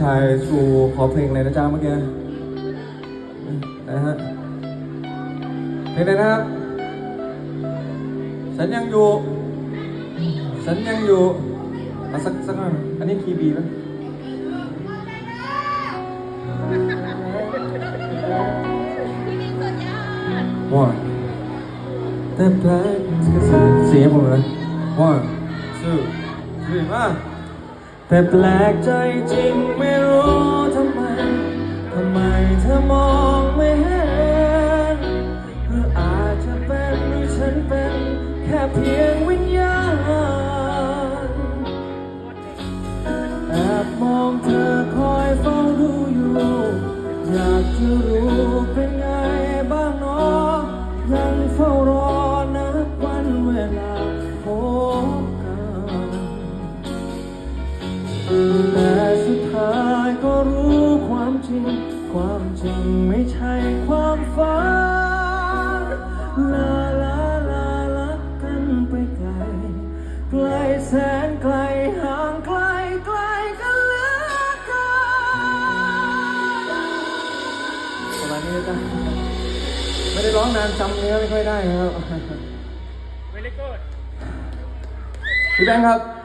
ชายชูขอเพลงอะไรนะจ๊ะเมื่อกี้นะฮะเพลงอะไรนะครับ ฉันยังอยู่ ฉันยังอยู่เอาสักสักหน่อยอันนี้คีย์บีไหมว้าแต่แปลกเสียงผมเลยว้าสู้สี่มาแต่แปลกใจจริง เธอมองไม่เห็นหรืออาจจะเป็นหรือฉันเป็นแค่เพียงวิญญาณแอบมองเธอคอยเฝ้าดูอยู่ อยากจะรู้เป็นไงบ้างเนาะยังเฝ้ารอนับวันเวลาพบกัน จริงไม่ใช่ความฝันลาลาลาลักกันไปไกลไกลแสนไกลห่างไกลไกลกันเหลือเกินประมาณนี้นะจ๊ะไม่ได้ร้องนานจำเนื้อไม่ค่อยได้ครับ Very good พี่แบงค์ครับ